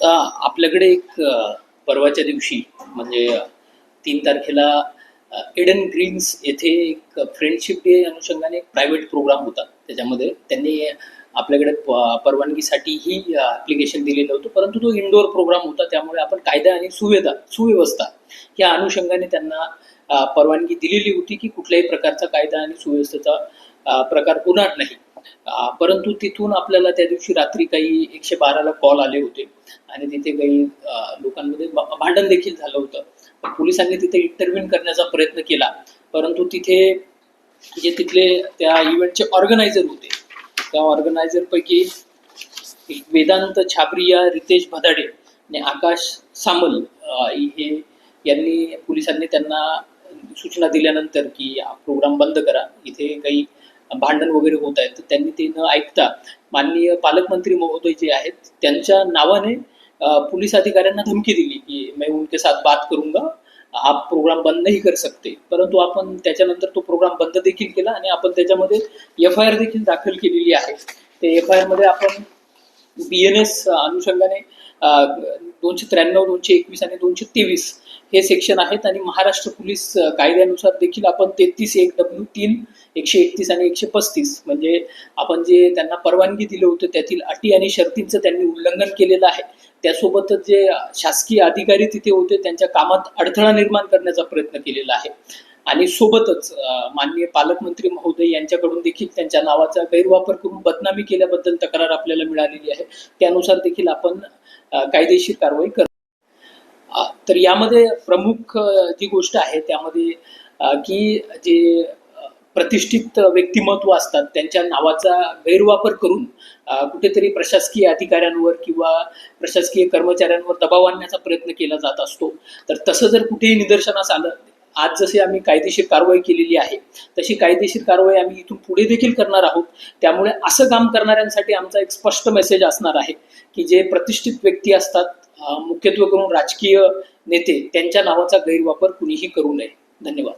आता आपल्याकडे एक परवाच्या दिवशी म्हणजे तीन तारखेला एडन ग्रीन्स येथे एक फ्रेंडशिप डे अनुषंगाने एक प्रायव्हेट प्रोग्राम होता. त्याच्यामध्ये त्यांनी आपल्याकडे परवानगीसाठी ही ॲप्लिकेशन दिलेलं होतं. परंतु तो इंडोर प्रोग्राम होता. त्यामुळे आपण कायदा आणि सुविधा सुव्यवस्था या अनुषंगाने त्यांना परवानगी दिलेली होती की कुठल्याही प्रकारचा कायदा आणि सुव्यवस्थेचा प्रकार होणार नाही. परंतु तिथून आपल्याला त्या दिवशी रात्री काही एकशे बाराला कॉल आले होते. आणि तिथे काही लोकांमध्ये भांडण देखील झालं होतं. पोलिसांनी तिथे इंटरव्ह्यून करण्याचा प्रयत्न केला. परंतु तिथे जे तिथले त्या इव्हेंटचे ऑर्गनायझर होते त्या ऑर्गनायझरपैकी वेदांत छाबरिया रितेश भदाडे आणि आकाश सामल हे यांनी पोलिसांनी त्यांना सूचना दिल्यानंतर की प्रोग्राम बंद करा. इथे काही भांडण वगैरे होत आहेत तर त्यांनी ते न ऐकता माननीय पालकमंत्री महोदय जे आहेत त्यांच्या नावाने पोलीस अधिकाऱ्यांना धमकी दिली की मैं उनके साथ बात करूंगा आप प्रोग्राम बंद नाही कर सकते. परंतु आपण त्याच्यानंतर तो प्रोग्राम बंद देखील केला आणि आपण त्याच्यामध्ये एफ आय आर देखील दाखल केलेली आहे. ते एफ आय आरमध्ये आपण बी एन एस अनुषंगाने दोनशे त्र्याण्णव दोनशे एकवीस आणि दोनशे तेवीस हे सेक्शन आहेत आणि महाराष्ट्र पोलीस कायद्यानुसार देखील आपण तेहतीस एक डब्ल्यू तीन एकशे एकतीस आणि एकशे पस्तीस म्हणजे आपण जे त्यांना परवानगी दिलं होतं त्यातील अटी आणि शर्तींचं त्यांनी उल्लंघन केलेलं आहे. त्यासोबतच जे शासकीय अधिकारी तिथे होते त्यांच्या कामात अडथळा निर्माण करण्याचा प्रयत्न केलेला आहे. आणि सोबतच माननीय पालकमंत्री महोदय यांच्याकडून देखील त्यांच्या नावाचा गैरवापर करून बदनामी केल्याबद्दल तक्रार आपल्याला मिळालेली आहे. त्यानुसार देखील आपण कायदेशीर कारवाई कर तर यामध्ये प्रमुख जी गोष्ट आहे त्यामध्ये की जे प्रतिष्ठित व्यक्तिमत्व असतात त्यांच्या नावाचा गैरवापर करून कुठेतरी प्रशासकीय अधिकाऱ्यांवर किंवा प्रशासकीय कर्मचाऱ्यांवर दबाव आणण्याचा प्रयत्न केला जात असतो. तर तसं जर कुठेही निदर्शनास आलं आज जसे आम्ही कायदेशीर कारवाई केलेली आहे तशी कायदेशीर कारवाई आम्ही इथून पुढे देखील करणार आहोत. त्यामुळे असं काम करणाऱ्यांसाठी आमचा एक स्पष्ट मेसेज असणार आहे की जे प्रतिष्ठित व्यक्ती असतात मुख्यत्वे करून राजकीय नेते त्यांच्या नावाचा गैरवापर कुणीही करू नये. धन्यवाद.